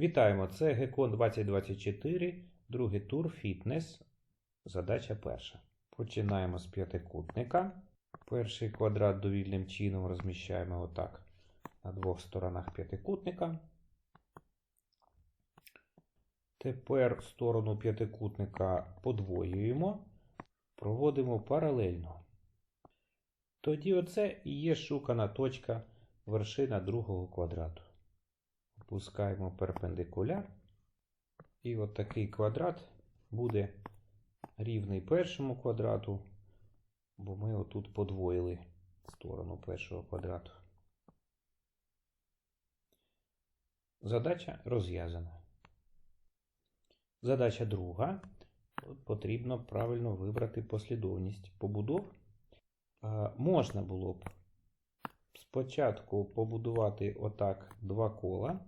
Вітаємо! Це Гекон 2024, другий тур фітнес. Задача перша. Починаємо з п'ятикутника. Перший квадрат довільним чином розміщаємо отак на двох сторонах п'ятикутника. Тепер сторону п'ятикутника подвоюємо, проводимо паралельно. Тоді оце і є шукана точка вершина другого квадрату. Опускаємо перпендикуляр. І от такий квадрат буде рівний першому квадрату, бо ми отут подвоїли сторону першого квадрату. Задача розв'язана. Задача друга. Тут потрібно правильно вибрати послідовність побудов. Можна було б спочатку побудувати отак два кола,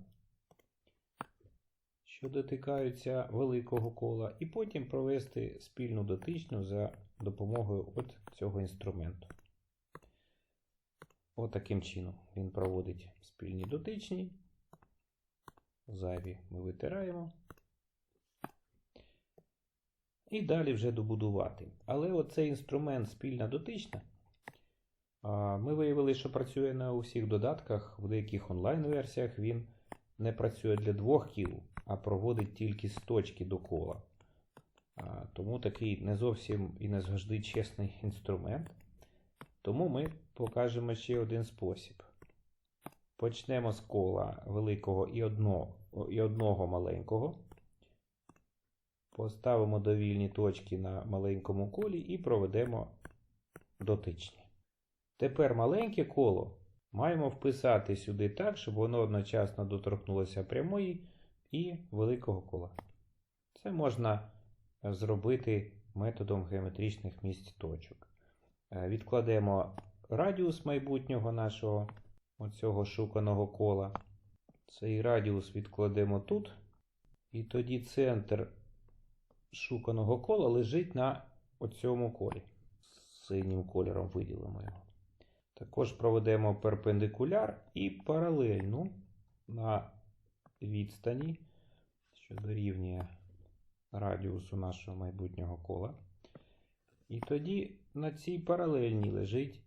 що дотикаються великого кола, і потім провести спільну дотичну за допомогою от цього інструменту. Отаким чином він проводить спільні дотичні. Зайві ми витираємо. І далі вже добудувати. Але оцей інструмент спільна дотична. Ми виявили, що працює на усіх додатках, в деяких онлайн-версіях він не працює для двох кіл, а проводить тільки з точки до кола. Тому такий не зовсім і не завжди чесний інструмент. Тому ми покажемо ще один спосіб. Почнемо з кола великого і одного, і одного маленького. Поставимо довільні точки на маленькому колі і проведемо дотичні. Тепер маленьке коло маємо вписати сюди так, щоб воно одночасно доторкнулося прямої і великого кола. Це можна зробити методом геометричних місць точок. Е, Відкладемо радіус майбутнього нашого оцього шуканого кола. Цей радіус відкладемо тут. І тоді центр шуканого кола лежить на оцьому колі. Синім кольором виділимо його. Також проведемо перпендикуляр і паралельну на відстані, що дорівнює радіусу нашого майбутнього кола. І тоді на цій паралельній лежить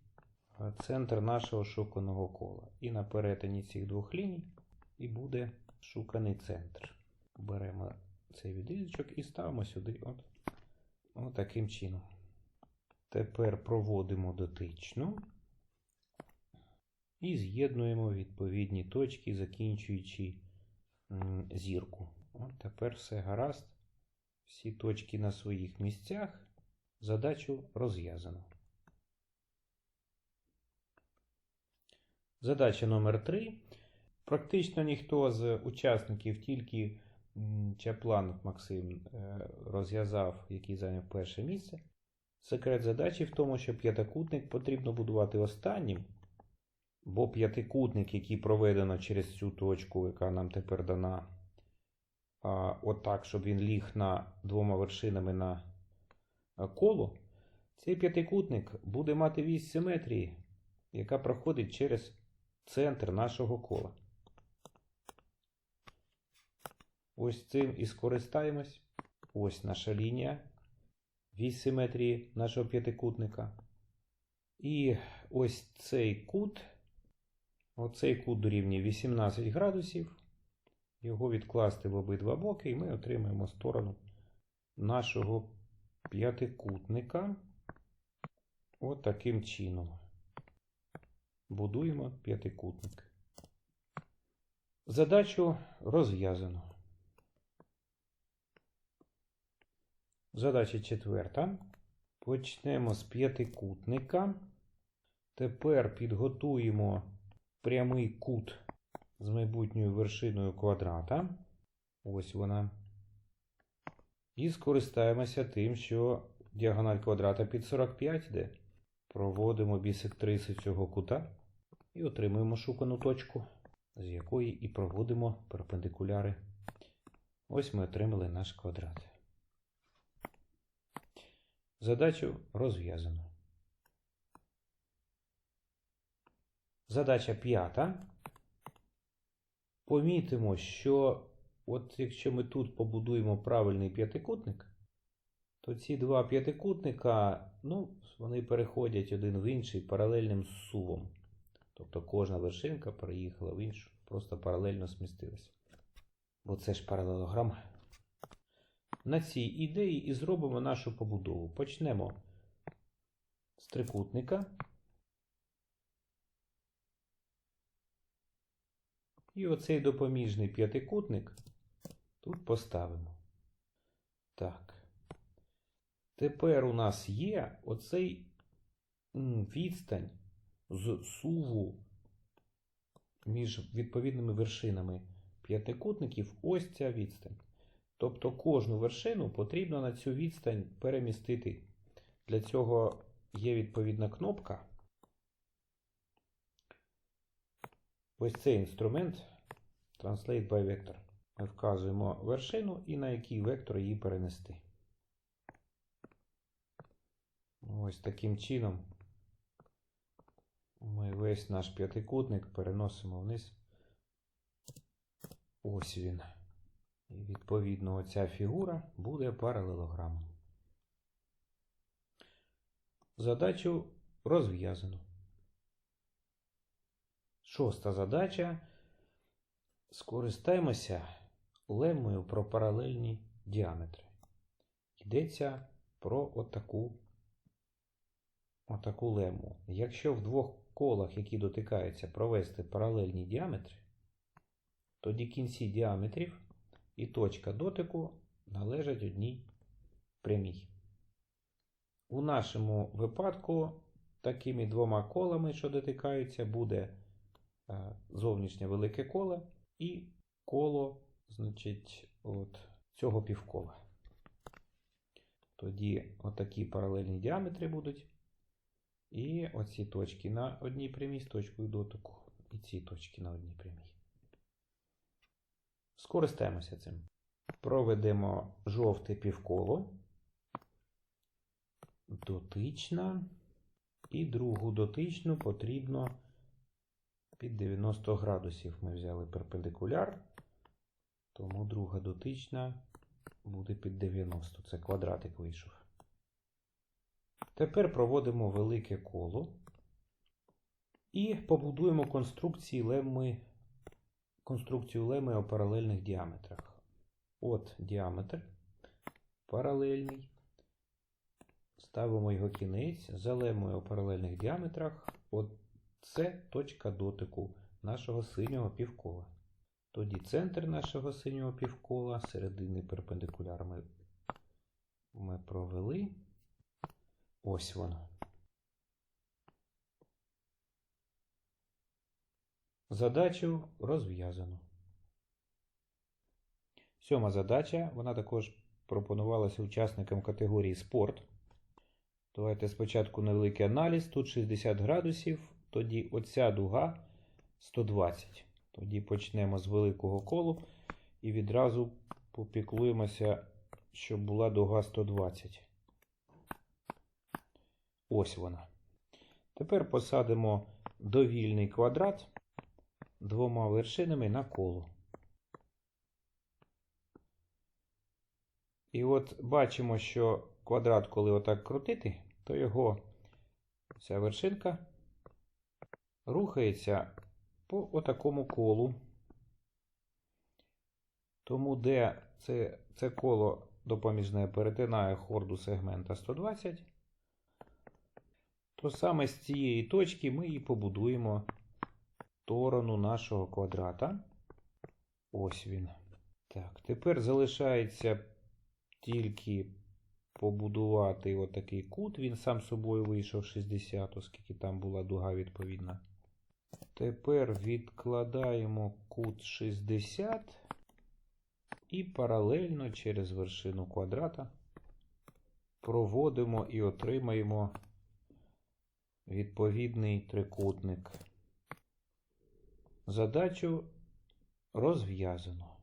е, центр нашого шуканого кола. І на перетині цих двох ліній і буде шуканий центр. Беремо цей відрізочок і ставимо сюди от, от таким чином. Тепер проводимо дотичну і з'єднуємо відповідні точки, закінчуючи зірку. От тепер все гаразд. Всі точки на своїх місцях. Задачу розв'язано. Задача номер 3. Практично ніхто з учасників, тільки Чаплан Максим е, розв'язав, який зайняв перше місце. Секрет задачі в тому, що п'ятикутник потрібно будувати останнім, бо п'ятикутник, який проведено через цю точку, яка нам тепер дана, отак, щоб він ліг на двома вершинами на а, коло, цей п'ятикутник буде мати вісь симетрії, яка проходить через центр нашого кола. Ось цим і скористаємось. Ось наша лінія вісь симетрії нашого п'ятикутника. І ось цей кут, оцей кут дорівнює 18 градусів. Його відкласти в обидва боки, і ми отримаємо сторону нашого п'ятикутника. От таким чином. Будуємо п'ятикутник. Задачу розв'язано. Задача четверта. Почнемо з п'ятикутника. Тепер підготуємо прямий кут з майбутньою вершиною квадрата. Ось вона. І скористаємося тим, що діагональ квадрата під 45 йде. Проводимо бісектриси цього кута і отримуємо шукану точку, з якої і проводимо перпендикуляри. Ось ми отримали наш квадрат. Задачу розв'язано. Задача п'ята. Помітимо, що от якщо ми тут побудуємо правильний п'ятикутник, то ці два п'ятикутника, ну, вони переходять один в інший паралельним сувом. Тобто кожна вершинка переїхала в іншу, просто паралельно змістилася. Бо це ж паралелограм. На цій ідеї і зробимо нашу побудову. Почнемо з трикутника. І оцей допоміжний п'ятикутник тут поставимо. Так. Тепер у нас є оцей відстань з суву між відповідними вершинами п'ятикутників. Ось ця відстань. Тобто кожну вершину потрібно на цю відстань перемістити. Для цього є відповідна кнопка. Ось цей інструмент Translate by Vector. Ми вказуємо вершину і на який вектор її перенести. Ось таким чином ми весь наш п'ятикутник переносимо вниз. Ось він. І відповідно оця фігура буде паралелограмом. Задачу розв'язано. Шоста задача. Скористаємося лемою про паралельні діаметри. Йдеться про отаку, отаку лему. Якщо в двох колах, які дотикаються, провести паралельні діаметри, тоді кінці діаметрів і точка дотику належать одній прямій. У нашому випадку такими двома колами, що дотикаються, буде зовнішнє велике коло і коло, значить, от цього півкола. Тоді отакі паралельні діаметри будуть. І оці точки на одній прямій з точкою дотику. І ці точки на одній прямій. Скористаємося цим. Проведемо жовте півколо, дотична. І другу дотичну потрібно під 90 градусів. Ми взяли перпендикуляр, тому друга дотична буде під 90. Це квадратик вийшов. Тепер проводимо велике коло і побудуємо конструкції леми, конструкцію леми у паралельних діаметрах. От діаметр паралельний. Ставимо його кінець за лемою у паралельних діаметрах. От це точка дотику нашого синього півкола. Тоді центр нашого синього півкола, середини перпендикуляр ми, ми провели. Ось воно. Задачу розв'язано. Сьома задача, вона також пропонувалася учасникам категорії спорт. Давайте спочатку невеликий аналіз. Тут 60 градусів, тоді оця дуга 120. Тоді почнемо з великого колу і відразу попіклуємося, щоб була дуга 120. Ось вона. Тепер посадимо довільний квадрат двома вершинами на коло. І от бачимо, що квадрат, коли отак крутити, то його ця вершинка рухається по отакому колу. Тому де це, це коло допоміжне перетинає хорду сегмента 120, то саме з цієї точки ми і побудуємо сторону нашого квадрата. Ось він. Так, тепер залишається тільки побудувати отакий кут. Він сам собою вийшов 60, оскільки там була дуга відповідна. Тепер відкладаємо кут 60 і паралельно через вершину квадрата проводимо і отримаємо відповідний трикутник. Задачу розв'язано.